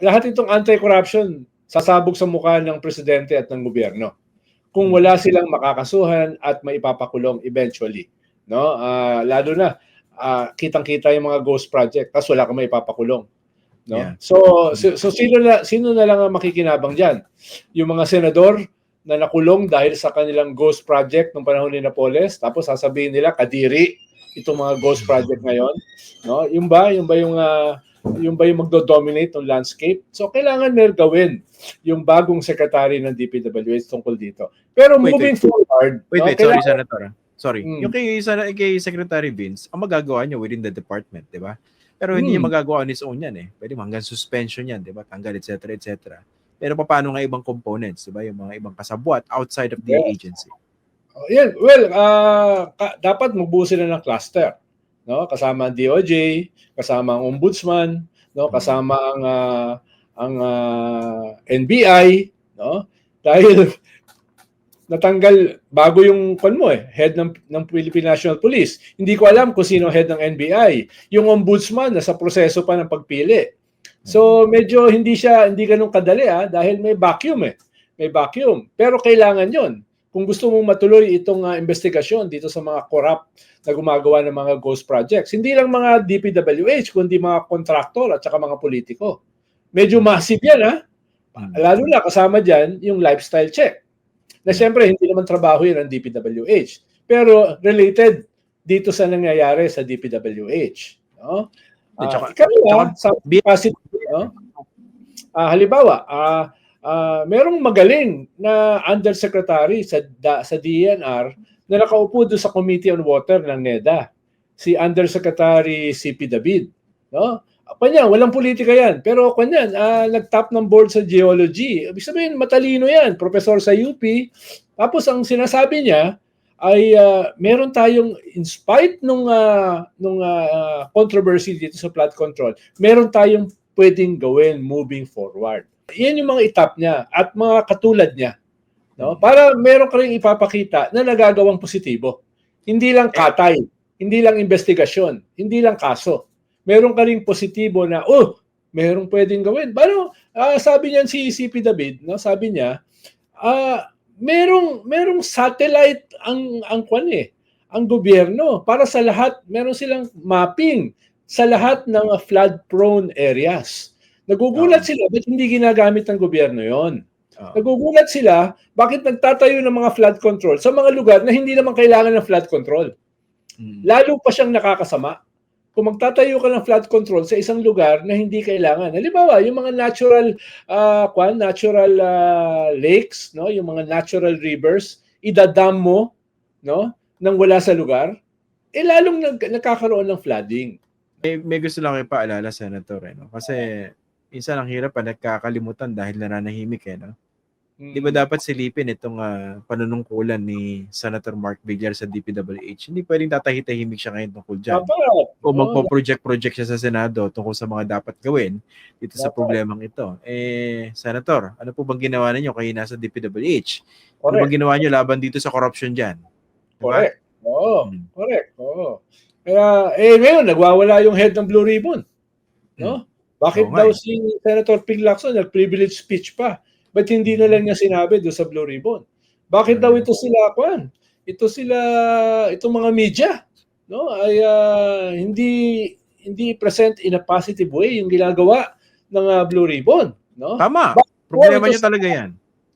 lahat itong anti-corruption sasabog sa mukha ng presidente at ng gobyerno. Kung wala silang makakasuhan at maipapakulong eventually no? Ah, lalo na ah, kitang-kita yung mga ghost project tapos wala kang maipapakulong no? Yeah. so, so so sino na sino na lang ang makikinabang diyan yung mga senador na nakulong dahil sa kanilang ghost project nung panahon ni Napoles tapos sasabihin nila kadiri itong mga ghost project ngayon no? Yung ba? Yung ba yung ah, yung ba yung magdo-dominate ng landscape so kailangan mer gawin yung bagong secretary ng DPWH tungkol dito pero Wait, moving wait. forward Wait, no, wait, sorry, kailangan- Senator. ah. Sorry. Mm. Yung kay, sana- kay Secretary Vince, ang magagawa niya within the department, di ba? Pero hindi niya Mm. magagawa on his own yan eh. Pwede mo hanggang suspension yan, di ba? Tanggal, etc., etc. Pero paano nga ibang components, di ba? Yung mga ibang kasabwat outside of the Yes. agency. Oh, yan. Well, ka- dapat magbuo sila ng cluster. No? Kasama ang DOJ, kasama ang ombudsman, no? kasama ang ah, ang ah, NBI, no? Dahil natanggal bago yung kon mo eh, head ng ng Philippine National Police. Hindi ko alam kung sino head ng NBI. Yung ombudsman nasa proseso pa ng pagpili. So medyo hindi siya hindi ganun kadali ah dahil may vacuum eh. May vacuum. Pero kailangan 'yon kung gusto mong matuloy itong uh, investigasyon dito sa mga corrupt na gumagawa ng mga ghost projects, hindi lang mga DPWH, kundi mga kontraktor at saka mga politiko. Medyo massive yan, ha? Lalo na kasama dyan yung lifestyle check. Na siyempre, hindi naman trabaho yun ng DPWH. Pero related dito sa nangyayari sa DPWH. No? Uh, saka- ikalawa, sa bi- capacity, no? Ah, halimbawa, ah ah, merong magaling na undersecretary sa da, sa DNR na nakaupo doon sa Committee on Water ng NEDA, si Undersecretary CP David, no? Kanya, walang politika yan. Pero kanya, ah, nag-top ng board sa geology. Ibig sabihin, matalino yan. Professor sa UP. Tapos ang sinasabi niya ay ah, meron tayong, in spite nung, ah, nung ah, controversy dito sa flood control, meron tayong pwedeng gawin moving forward. Yan yung mga itap niya at mga katulad niya. No? Para meron ka rin ipapakita na nagagawang positibo. Hindi lang katay, hindi lang investigasyon, hindi lang kaso. Meron ka rin positibo na, oh, merong pwedeng gawin. Paano, ah, sabi niyan si CP David, no? sabi niya, ah, merong, merong satellite ang, ang kwan eh, ang gobyerno. Para sa lahat, meron silang mapping sa lahat ng ah, flood-prone areas. Nagugulat Oo. sila, ba't hindi ginagamit ng gobyerno yon? Oo. Nagugulat sila, bakit nagtatayo ng mga flood control sa mga lugar na hindi naman kailangan ng flood control. Mm. Lalo pa siyang nakakasama. Kung magtatayo ka ng flood control sa isang lugar na hindi kailangan. Halimbawa, yung mga natural ah, kwan, natural ah, lakes, no, yung mga natural rivers, idadam mo, no, nang wala sa lugar, eh lalong nag, nagkakaroon ng flooding. May, may gusto lang kayo paalala, Senator. Eh, no? Kasi minsan ang hirap pa nagkakalimutan dahil nananahimik. Eh, no? Mm. Di ba dapat silipin itong ah, panunungkulan ni Senator Mark Villar sa DPWH? Hindi pwedeng tatahitahimik siya ngayon tungkol dyan. Dapat. O magpo-project-project siya sa Senado tungkol sa mga dapat gawin dito sa Dapat. problemang ito. Eh, Senator, ano po bang ginawa ninyo kayo nasa DPWH? Ano correct. bang ginawa niyo laban dito sa corruption dyan? Diba? Correct. Oo. Mm. Correct. Oo. Kaya, eh ngayon, nagwawala yung head ng Blue Ribbon. No? Hmm. Oo nga daw eh. si Senator Ping Lacson nag-privilege speech pa? Ba't hindi na lang niya sinabi doon sa Blue Ribbon? Bakit daw ito sila, kwan? Ito sila, itong mga media, no? Ay ah, hindi hindi present in a positive way yung ginagawa ng ah, Blue Ribbon, no? Tama. Ba- Problema sa- talaga yan.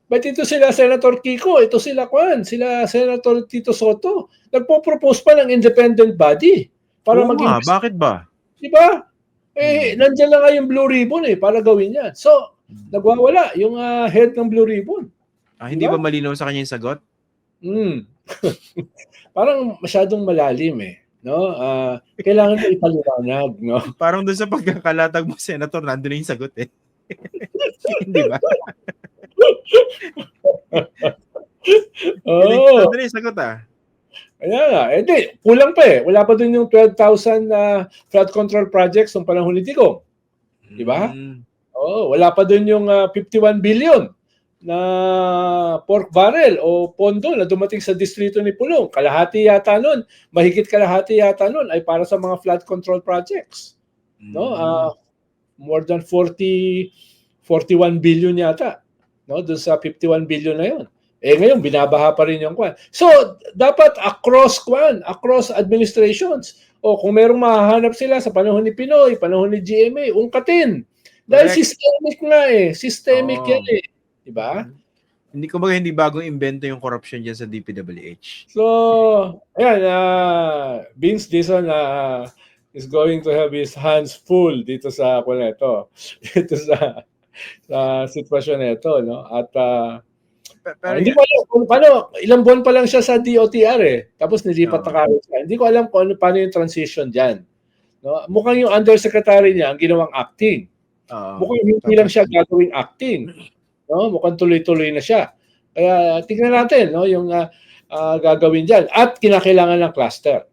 Ba't ito sila Senator Kiko, ito sila Kwan, sila Senator Tito Soto, nagpo-propose pa ng independent body para Oo maging nga, bakit ba? Di ba? Eh, nandiyan lang nga yung Blue Ribbon eh, para gawin yan. So, nagwawala yung ah, head ng Blue Ribbon. Ah, hindi Diba? ba malinaw sa kanya yung sagot? Mm. Parang masyadong malalim eh. No? Ah, kailangan ko ipaliwanag. No? Parang doon sa pagkakalatag mo, Senator, nandun na yung sagot eh. hindi ba? Oo. Nandun na yung sagot ah. Kaya nga. Eh, di, kulang pa eh. Wala pa dun yung 12,000 na flood control projects ng panahon ni Tico. Di ba? Mm. Oo, wala pa dun yung ah, 51 billion na pork barrel o pondo na dumating sa distrito ni Pulong. Kalahati yata nun, mahigit kalahati yata nun ay para sa mga flood control projects. No? Ah, more than 40 41 billion yata. No, doon sa 51 billion na 'yon. Eh ngayon binabaha pa rin yung kwan. So dapat across kwan, across administrations. O kung merong mahahanap sila sa panahon ni Pinoy, panahon ni GMA, ungkatin. Dahil Correct. systemic nga eh. Systemic Oo. yan eh. Di ba? Hindi ko hindi bagong invento yung corruption diyan sa DPWH. So, ayan, uh, Vince Dizon uh, is going to have his hands full dito sa kung ito. Dito sa sa sitwasyon na ito, no? At uh, Pe- Ah, Pero hindi ko alam kung paano, ilang buwan pa lang siya sa DOTR eh. Tapos nilipat na Oo. kagad siya. Hindi ko alam kung ano, paano yung transition dyan. No? Mukhang yung undersecretary niya ang ginawang acting. Oo. Mukhang hindi Tapos- lang siya gagawing acting. No? Mukhang tuloy-tuloy na siya. Kaya tingnan natin no, yung ah, ah, gagawin dyan. At kinakailangan ng cluster.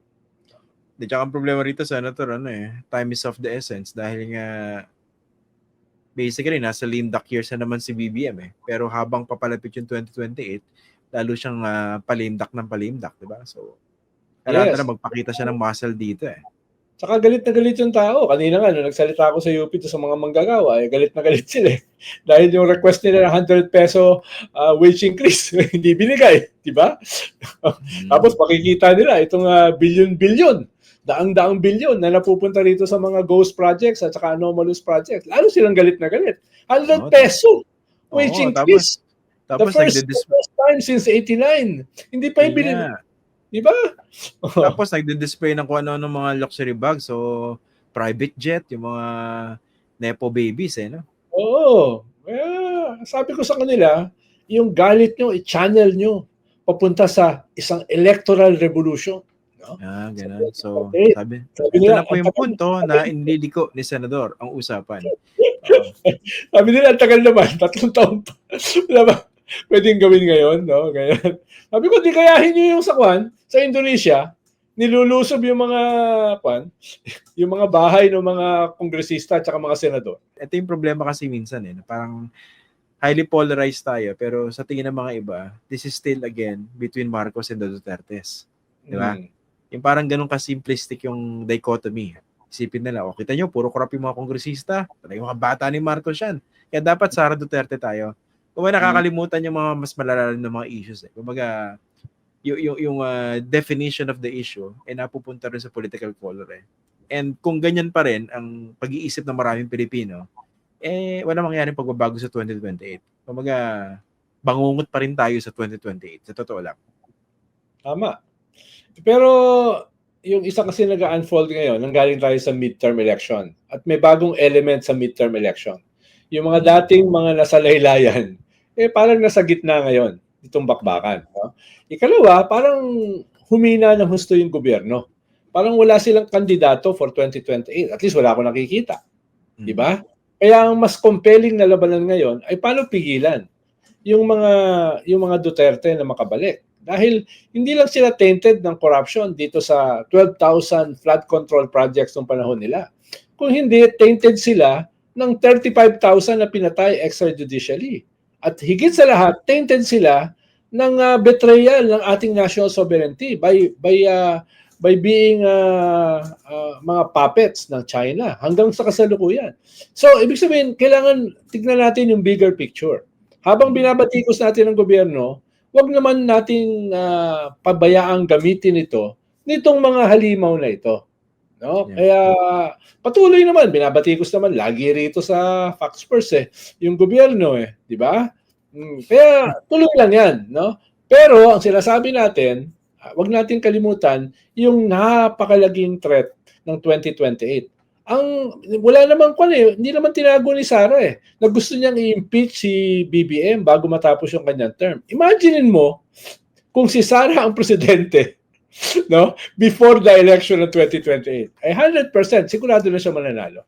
Di tsaka ang problema rito, Senator, ano eh, time is of the essence dahil nga basically nasa lean duck years na naman si BBM eh. Pero habang papalapit yung 2028, lalo siyang uh, palimdak ng palimdak, di ba? So, kailangan Yes. na magpakita siya ng muscle dito eh. Tsaka galit na galit yung tao. Kanina nga, nung nagsalita ako sa UP to sa mga manggagawa, eh, galit na galit sila eh. Dahil yung request nila ng 100 peso ah, wage increase, hindi binigay. Di ba? Tapos makikita nila itong ah, billion-billion, daang-daang billion na napupunta rito sa mga ghost projects at saka anomalous projects. Lalo silang galit na galit. 100 Oo, peso wage Oo, increase. tapos the first, the first time since 89. Hindi pa yung. Yeah. Di ba? Tapos nagdi-display ng kung ano ng mga luxury bags so private jet, yung mga nepo babies eh, no? Oo. Kaya, sabi ko sa kanila, yung galit nyo, i-channel nyo papunta sa isang electoral revolution. Ah, ganun. So, Okay. sabi, Sabi ito nila, na po yung punto na iniliko ni Senador ang usapan. Sabi nila, ang tagal naman, tatlong taon pa. Wala ba? Pwedeng gawin ngayon, no? Ganyan. Sabi ko, di kayahin nyo yung sa Kwan, sa Indonesia, nilulusob yung mga Kwan, yung mga bahay ng mga kongresista at saka mga senador. ito yung problema kasi minsan eh, parang highly polarized tayo pero sa tingin ng mga iba, this is still again between Marcos and the Dutertes. Di ba? Mm. Yung parang ganun ka-simplistic yung dichotomy. Isipin nila, o kita nyo, puro corrupt yung mga kongresista. Talagang mga bata ni Marcos yan. Kaya dapat Sara Duterte tayo. Kung may nakakalimutan yung mga mas malalalim na mga issues eh. Kumbaga, yung, yung, yung ah, definition of the issue ay napupunta rin sa political color eh. And kung ganyan pa rin ang pag-iisip ng maraming Pilipino, eh wala mangyaring pagbabago sa 2028. Kumbaga, bangungot pa rin tayo sa 2028. Sa totoo lang. Tama. Pero yung isa kasi nag-unfold ngayon, nanggaling tayo sa midterm election. At may bagong element sa midterm election. Yung mga dating mga nasa laylayan, eh parang nasa gitna ngayon itong bakbakan. No? Ikalawa, parang humina ng husto yung gobyerno. Parang wala silang kandidato for 2028. At least wala akong nakikita. Di ba? Kaya ang mas compelling na labanan ngayon ay paano pigilan yung mga yung mga Duterte na makabalik. Dahil hindi lang sila tainted ng corruption dito sa 12,000 flood control projects ng panahon nila. Kung hindi, tainted sila ng 35,000 na pinatay extrajudicially. At higit sa lahat, tainted sila ng ah, betrayal ng ating national sovereignty by by ah, by being ah, ah, mga puppets ng China hanggang sa kasalukuyan. So, ibig sabihin, kailangan tignan natin yung bigger picture. Habang binabatikos natin ng gobyerno, wag naman nating ah, pabayaang gamitin ito nitong mga halimaw na ito. No? Yeah. Kaya patuloy naman binabatikos naman lagi rito sa Fox First eh yung gobyerno eh, di ba? Mm, kaya tuloy lang 'yan, no? Pero ang sinasabi natin, ah, wag natin kalimutan yung napakalaging threat ng 2028 ang wala naman kwan eh, hindi naman tinago ni Sara eh, na gusto niyang i-impeach si BBM bago matapos yung kanyang term. Imaginein mo kung si Sara ang presidente no? Before the election of 2028 ay 100% sigurado na siya mananalo